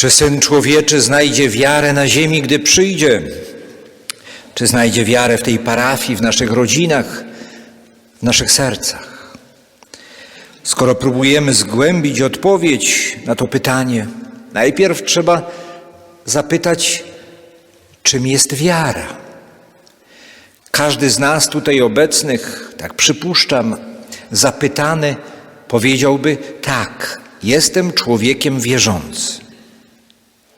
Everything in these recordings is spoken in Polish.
Czy Syn Człowieczy znajdzie wiarę na ziemi, gdy przyjdzie? Czy znajdzie wiarę w tej parafii, w naszych rodzinach, w naszych sercach? Skoro próbujemy zgłębić odpowiedź na to pytanie, najpierw trzeba zapytać, czym jest wiara. Każdy z nas tutaj obecnych, tak przypuszczam, zapytany powiedziałby: Tak, jestem człowiekiem wierzącym.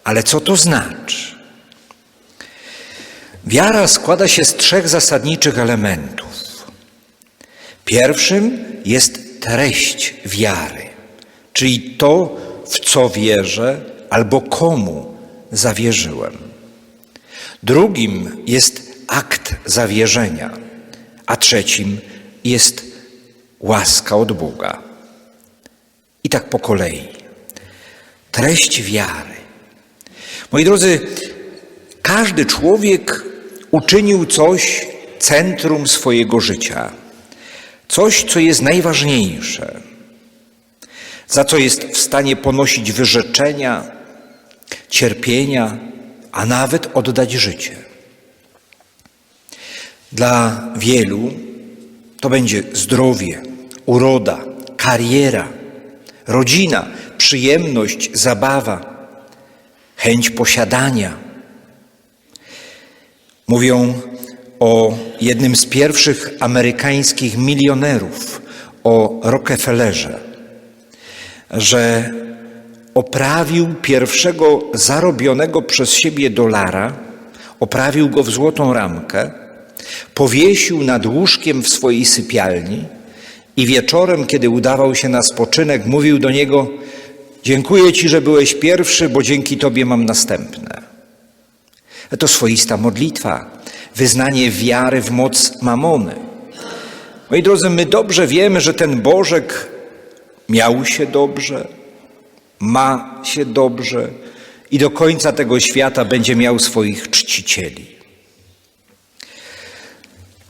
Ale co to znaczy? Wiara składa się z trzech zasadniczych elementów. Pierwszym jest treść wiary, czyli to, w co wierzę albo komu zawierzyłem. Drugim jest akt zawierzenia, a trzecim jest łaska od Boga. I tak po kolei. Treść wiary. Moi drodzy, każdy człowiek uczynił coś centrum swojego życia, coś, co jest najważniejsze, za co jest w stanie ponosić wyrzeczenia, cierpienia, a nawet oddać życie. Dla wielu to będzie zdrowie, uroda, kariera, rodzina, przyjemność, zabawa, chęć posiadania. Mówią o jednym z pierwszych amerykańskich milionerów, o Rockefellerze, że oprawił pierwszego zarobionego przez siebie dolara, oprawił go w złotą ramkę, powiesił nad łóżkiem w swojej sypialni i wieczorem, kiedy udawał się na spoczynek, mówił do niego: Dziękuję Ci, że byłeś pierwszy, bo dzięki Tobie mam następne. To swoista modlitwa, wyznanie wiary w moc mamony. Moi drodzy, my dobrze wiemy, że ten Bożek miał się dobrze, ma się dobrze i do końca tego świata będzie miał swoich czcicieli.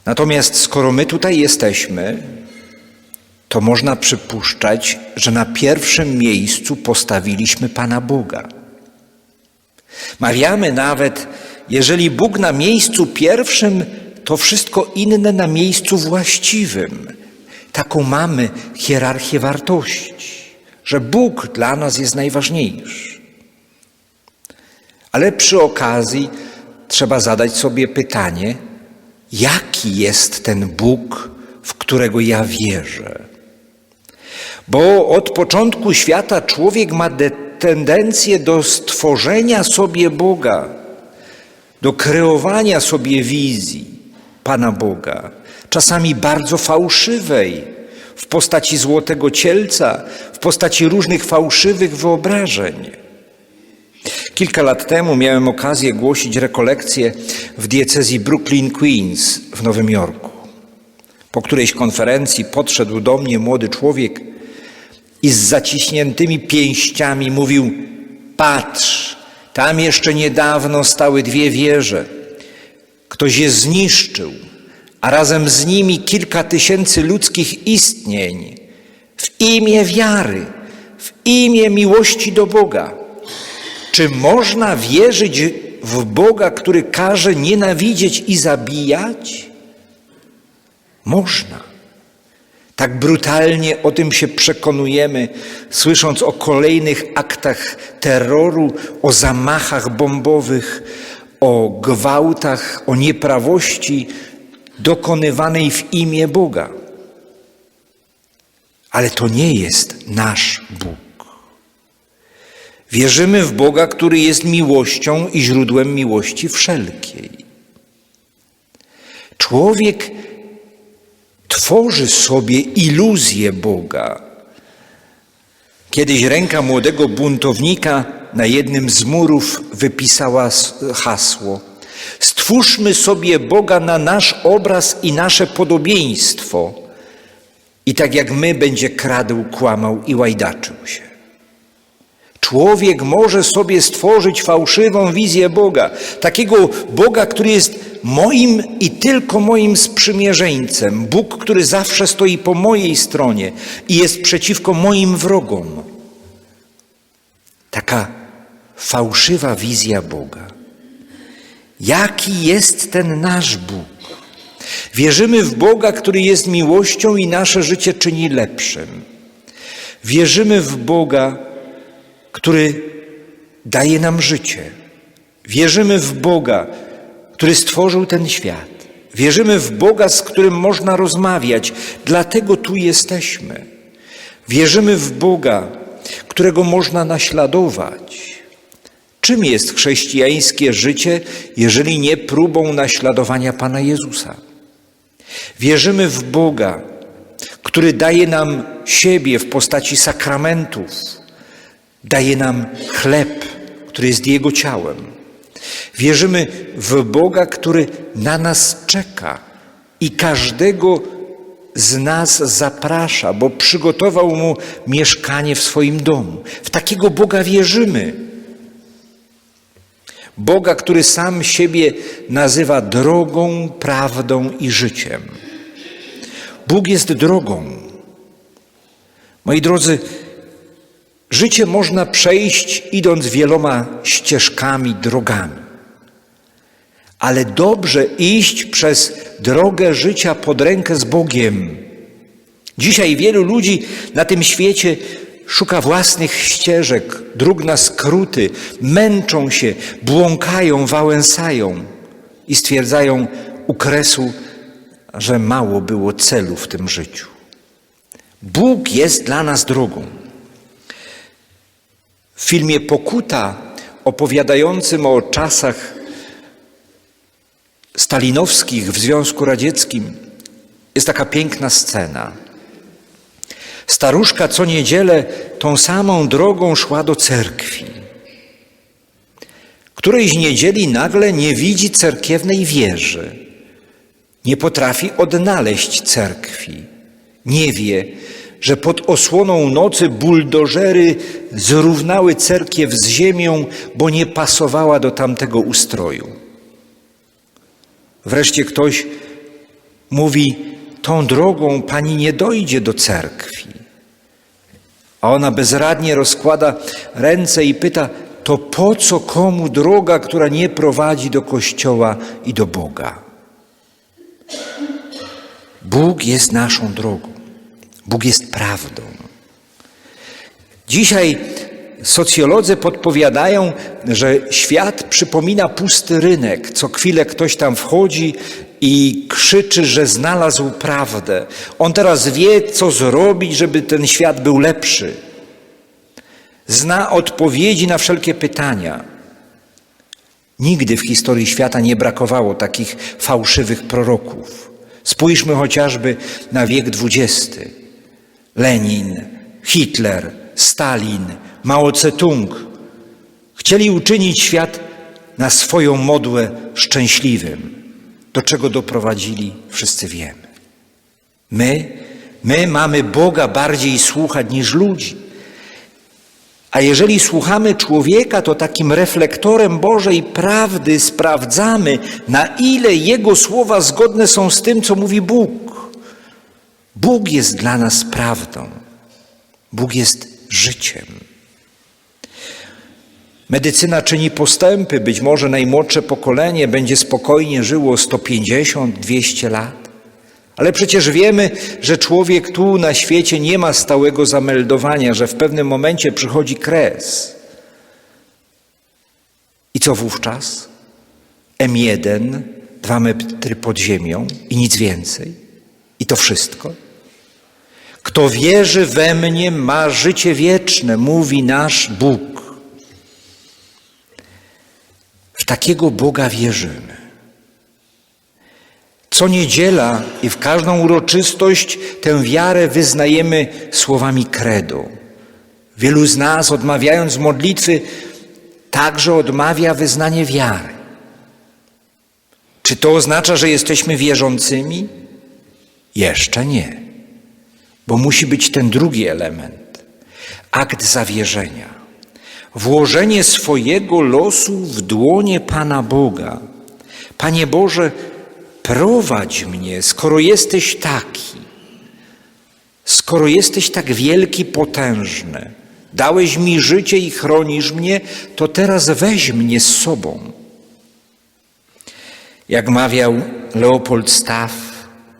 Natomiast skoro my tutaj jesteśmy, to można przypuszczać, że na pierwszym miejscu postawiliśmy Pana Boga. Mawiamy nawet, jeżeli Bóg na miejscu pierwszym, to wszystko inne na miejscu właściwym. Taką mamy hierarchię wartości, że Bóg dla nas jest najważniejszy. Ale przy okazji trzeba zadać sobie pytanie, jaki jest ten Bóg, w którego ja wierzę. Bo od początku świata człowiek ma tendencję do stworzenia sobie Boga, do kreowania sobie wizji Pana Boga, czasami bardzo fałszywej, w postaci złotego cielca, w postaci różnych fałszywych wyobrażeń. Kilka lat temu miałem okazję głosić rekolekcję w diecezji Brooklyn Queens w Nowym Jorku. Po którejś konferencji podszedł do mnie młody człowiek i z zaciśniętymi pięściami mówił: Patrz, tam jeszcze niedawno stały dwie wieże. Ktoś je zniszczył, a razem z nimi kilka tysięcy ludzkich istnień w imię wiary, w imię miłości do Boga. Czy można wierzyć w Boga, który każe nienawidzieć i zabijać? Można. Tak brutalnie o tym się przekonujemy, słysząc o kolejnych aktach terroru, o zamachach bombowych, o gwałtach, o nieprawości dokonywanej w imię Boga. Ale to nie jest nasz Bóg. Wierzymy w Boga, który jest miłością i źródłem miłości wszelkiej. Człowiek tworzy sobie iluzję Boga. Kiedyś ręka młodego buntownika na jednym z murów wypisała hasło: Stwórzmy sobie Boga na nasz obraz i nasze podobieństwo. I tak jak my będzie kradł, kłamał i łajdaczył się. Człowiek może sobie stworzyć fałszywą wizję Boga, takiego Boga, który jest moim i tylko moim sprzymierzeńcem, Bóg, który zawsze stoi po mojej stronie i jest przeciwko moim wrogom. Taka fałszywa wizja Boga. Jaki jest ten nasz Bóg? Wierzymy w Boga, który jest miłością i nasze życie czyni lepszym. Wierzymy w Boga, który daje nam życie. Wierzymy w Boga, który stworzył ten świat. Wierzymy w Boga, z którym można rozmawiać, dlatego tu jesteśmy. Wierzymy w Boga, którego można naśladować. Czym jest chrześcijańskie życie, jeżeli nie próbą naśladowania Pana Jezusa? Wierzymy w Boga, który daje nam siebie w postaci sakramentów, daje nam chleb, który jest Jego ciałem. Wierzymy w Boga, który na nas czeka i każdego z nas zaprasza, bo przygotował mu mieszkanie w swoim domu. W takiego Boga wierzymy. Boga, który sam siebie nazywa drogą, prawdą i życiem. Bóg jest drogą. Moi drodzy, życie można przejść idąc wieloma ścieżkami, drogami. Ale dobrze iść przez drogę życia pod rękę z Bogiem. Dzisiaj wielu ludzi na tym świecie szuka własnych ścieżek, dróg na skróty, męczą się, błąkają, wałęsają i stwierdzają u kresu, że mało było celu w tym życiu. Bóg jest dla nas drogą. W filmie Pokuta, opowiadającym o czasach stalinowskich w Związku Radzieckim, jest taka piękna scena. Staruszka co niedzielę tą samą drogą szła do cerkwi. Którejś niedzieli nagle nie widzi cerkiewnej wieży. Nie potrafi odnaleźć cerkwi. Nie wie, że pod osłoną nocy buldożery zrównały cerkiew z ziemią, bo nie pasowała do tamtego ustroju. Wreszcie ktoś mówi: Tą drogą pani nie dojdzie do cerkwi. A ona bezradnie rozkłada ręce i pyta: To po co komu droga, która nie prowadzi do kościoła i do Boga? Bóg jest naszą drogą. Bóg jest prawdą. Dzisiaj socjolodzy podpowiadają, że świat przypomina pusty rynek. Co chwilę ktoś tam wchodzi i krzyczy, że znalazł prawdę. On teraz wie, co zrobić, żeby ten świat był lepszy. Zna odpowiedzi na wszelkie pytania. Nigdy w historii świata nie brakowało takich fałszywych proroków. Spójrzmy chociażby na wiek XX. Lenin, Hitler, Stalin, Mao Tse-tung chcieli uczynić świat na swoją modłę szczęśliwym. Do czego doprowadzili, wszyscy wiemy. My, my mamy Boga bardziej słuchać niż ludzi. A jeżeli słuchamy człowieka, to takim reflektorem Bożej prawdy sprawdzamy, na ile Jego słowa zgodne są z tym, co mówi Bóg. Bóg jest dla nas prawdą. Bóg jest życiem. Medycyna czyni postępy, być może najmłodsze pokolenie będzie spokojnie żyło 150-200 lat. Ale przecież wiemy, że człowiek tu na świecie nie ma stałego zameldowania, że w pewnym momencie przychodzi kres. I co wówczas? M1, dwa metry pod ziemią i nic więcej. I to wszystko. Kto wierzy we mnie, ma życie wieczne, mówi nasz Bóg. W takiego Boga wierzymy. Co niedziela i w każdą uroczystość tę wiarę wyznajemy słowami credo. Wielu z nas, odmawiając modlitwy, także odmawia wyznanie wiary. Czy to oznacza, że jesteśmy wierzącymi? Jeszcze nie, bo musi być ten drugi element akt zawierzenia. Włożenie swojego losu w dłonie Pana Boga. Panie Boże, prowadź mnie, skoro jesteś taki, skoro jesteś tak wielki, potężny, Dałeś mi życie i chronisz mnie, to teraz weź mnie z sobą. Jak mawiał Leopold Staff,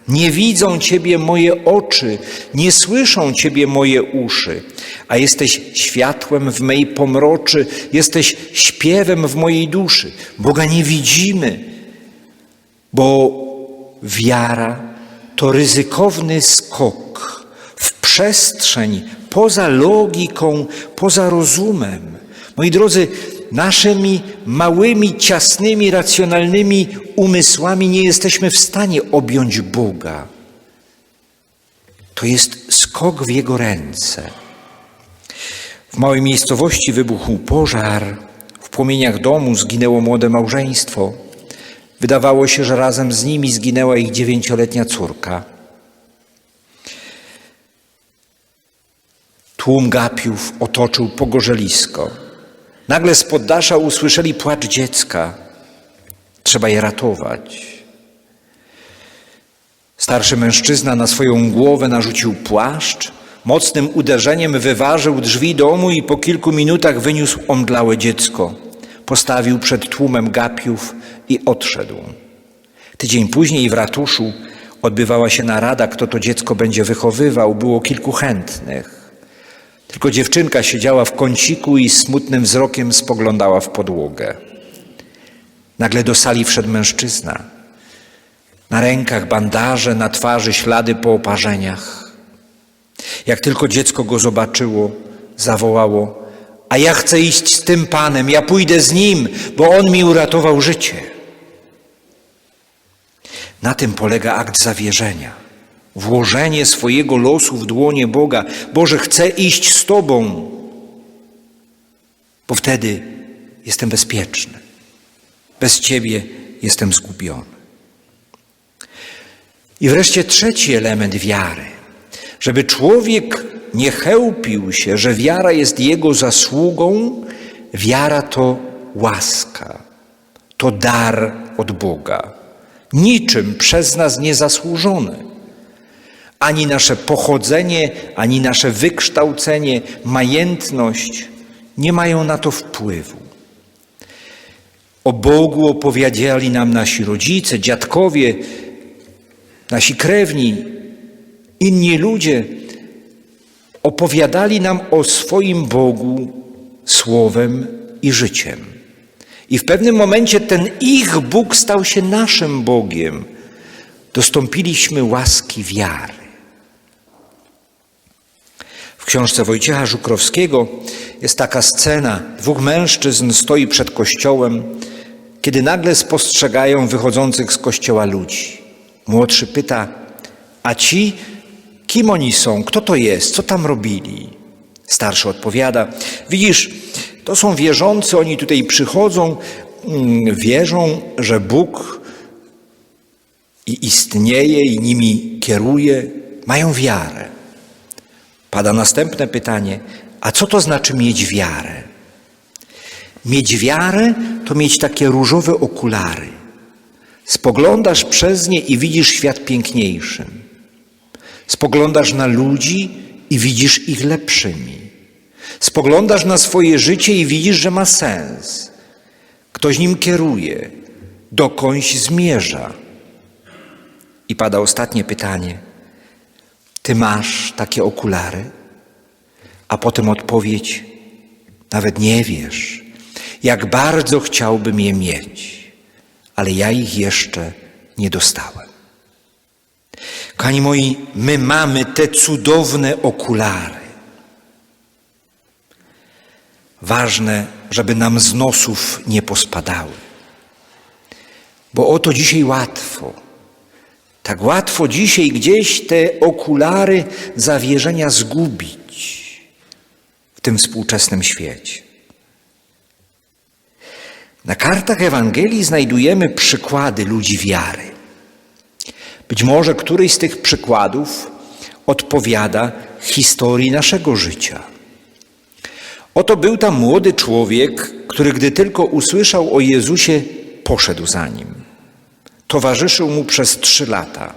nie widzą Ciebie moje oczy, nie słyszą Ciebie moje uszy, a jesteś światłem w mej pomroczy, jesteś śpiewem w mojej duszy. Boga nie widzimy, bo wiara to ryzykowny skok w przestrzeń poza logiką, poza rozumem. Moi drodzy, naszymi małymi, ciasnymi, racjonalnymi umysłami nie jesteśmy w stanie objąć Boga. To jest skok w Jego ręce. W małej miejscowości wybuchł pożar. W płomieniach domu zginęło młode małżeństwo. Wydawało się, że razem z nimi zginęła ich dziewięcioletnia córka. Tłum gapiów otoczył pogorzelisko. Nagle z poddasza usłyszeli płacz dziecka. Trzeba je ratować. Starszy mężczyzna na swoją głowę narzucił płaszcz, mocnym uderzeniem wyważył drzwi domu i po kilku minutach wyniósł omdlałe dziecko. Postawił przed tłumem gapiów i odszedł. Tydzień później w ratuszu odbywała się narada, kto to dziecko będzie wychowywał. Było kilku chętnych. Tylko dziewczynka siedziała w kąciku i smutnym wzrokiem spoglądała w podłogę. Nagle do sali wszedł mężczyzna. Na rękach bandaże, na twarzy ślady po oparzeniach. Jak tylko dziecko go zobaczyło, zawołało: A ja chcę iść z tym panem, ja pójdę z nim, bo on mi uratował życie. Na tym polega akt zawierzenia. Włożenie swojego losu w dłonie Boga. Boże, chcę iść z Tobą, bo wtedy jestem bezpieczny. Bez Ciebie jestem zgubiony. I wreszcie trzeci element wiary. Żeby człowiek nie chełpił się, że wiara jest jego zasługą, wiara to łaska, to dar od Boga, niczym przez nas niezasłużony. Ani nasze pochodzenie, ani nasze wykształcenie, majętność nie mają na to wpływu. O Bogu opowiedzieli nam nasi rodzice, dziadkowie, nasi krewni, inni ludzie. Opowiadali nam o swoim Bogu słowem i życiem. I w pewnym momencie ten ich Bóg stał się naszym Bogiem. Dostąpiliśmy łaski wiary. W książce Wojciecha Żukrowskiego jest taka scena. Dwóch mężczyzn stoi przed kościołem, kiedy nagle spostrzegają wychodzących z kościoła ludzi. Młodszy pyta, a ci, kim oni są, kto to jest, co tam robili? Starszy odpowiada, widzisz, to są wierzący, oni tutaj przychodzą, mm, wierzą, że Bóg i istnieje i nimi kieruje, mają wiarę. Pada następne pytanie: a co to znaczy mieć wiarę? Mieć wiarę to mieć takie różowe okulary. Spoglądasz przez nie i widzisz świat piękniejszym. Spoglądasz na ludzi i widzisz ich lepszymi. Spoglądasz na swoje życie i widzisz, że ma sens. Ktoś nim kieruje, dokądś zmierza. I pada ostatnie pytanie. Ty masz takie okulary? A potem odpowiedź: Nawet nie wiesz, jak bardzo chciałbym je mieć, ale ja ich jeszcze nie dostałem. Kochani moi, my mamy te cudowne okulary. Ważne, żeby nam z nosów nie pospadały. Bo oto dzisiaj łatwo. Tak łatwo dzisiaj gdzieś te okulary zawierzenia zgubić w tym współczesnym świecie. Na kartach Ewangelii znajdujemy przykłady ludzi wiary. Być może któryś z tych przykładów odpowiada historii naszego życia. Oto był tam młody człowiek, który gdy tylko usłyszał o Jezusie, poszedł za nim. Towarzyszył mu przez trzy lata,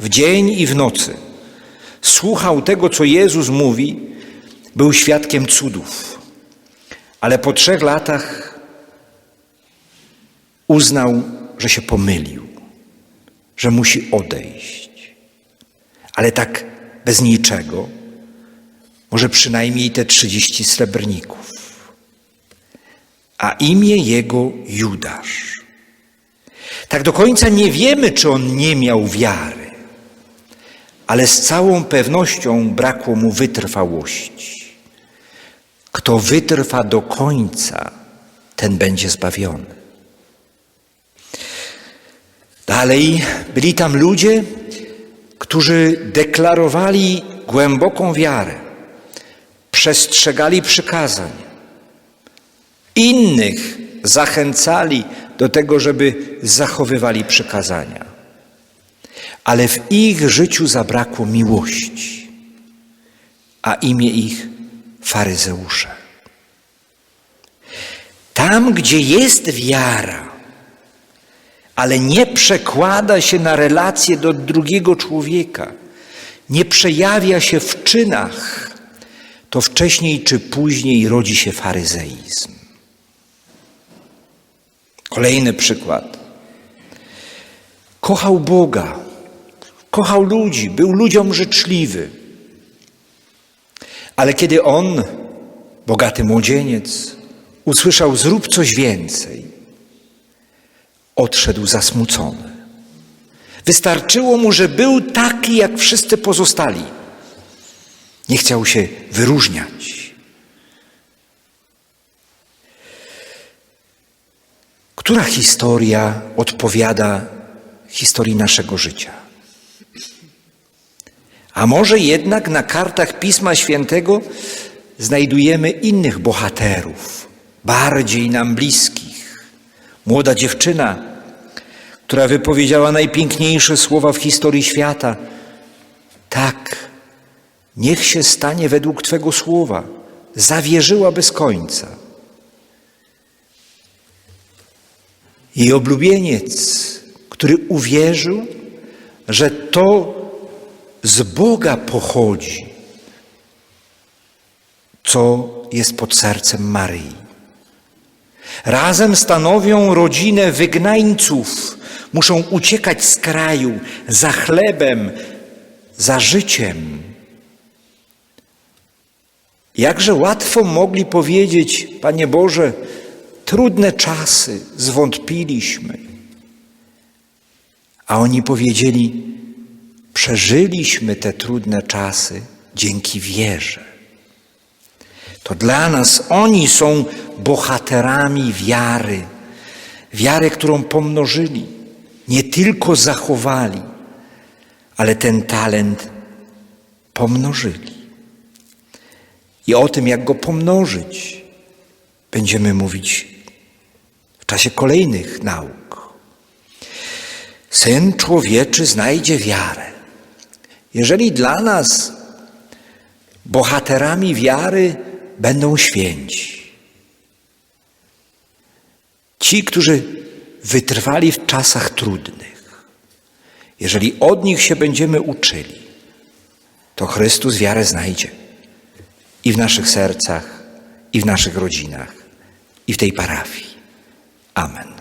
w dzień i w nocy. Słuchał tego, co Jezus mówi, Był świadkiem cudów, ale po trzech latach uznał, że się pomylił, że musi odejść. Ale tak bez niczego, może przynajmniej te trzydzieści srebrników. A imię jego Judasz. Tak do końca nie wiemy, czy on nie miał wiary, ale z całą pewnością brakło mu wytrwałości. Kto wytrwa do końca, ten będzie zbawiony. Dalej byli tam ludzie, którzy deklarowali głęboką wiarę, przestrzegali przykazań, innych zachęcali do tego, żeby zachowywali przykazania. Ale w ich życiu zabrakło miłości, a imię ich faryzeusze. Tam, gdzie jest wiara, ale nie przekłada się na relacje do drugiego człowieka, nie przejawia się w czynach, to wcześniej czy później rodzi się faryzeizm. Kolejny przykład. Kochał Boga, kochał ludzi, był ludziom życzliwy. Ale kiedy on, bogaty młodzieniec, usłyszał: Zrób coś więcej, odszedł zasmucony. Wystarczyło mu, że był taki jak wszyscy pozostali. Nie chciał się wyróżniać. Która historia odpowiada historii naszego życia? A może jednak na kartach Pisma Świętego znajdujemy innych bohaterów, bardziej nam bliskich. Młoda dziewczyna, która wypowiedziała najpiękniejsze słowa w historii świata. Tak, niech się stanie według Twego słowa. Zawierzyła bez końca. Jej oblubieniec, który uwierzył, że to z Boga pochodzi, co jest pod sercem Maryi. Razem stanowią rodzinę wygnańców. Muszą uciekać z kraju za chlebem, za życiem. Jakże łatwo mogli powiedzieć, Panie Boże, trudne czasy, zwątpiliśmy. A oni powiedzieli, przeżyliśmy te trudne czasy dzięki wierze. To dla nas oni są bohaterami wiary, wiary, którą pomnożyli, nie tylko zachowali, ale ten talent pomnożyli. I o tym, jak go pomnożyć, będziemy mówić czasie kolejnych nauk. Syn człowieczy znajdzie wiarę. Jeżeli dla nas bohaterami wiary będą święci, ci, którzy wytrwali w czasach trudnych, jeżeli od nich się będziemy uczyli, to Chrystus wiarę znajdzie i w naszych sercach, i w naszych rodzinach, i w tej parafii. Amen.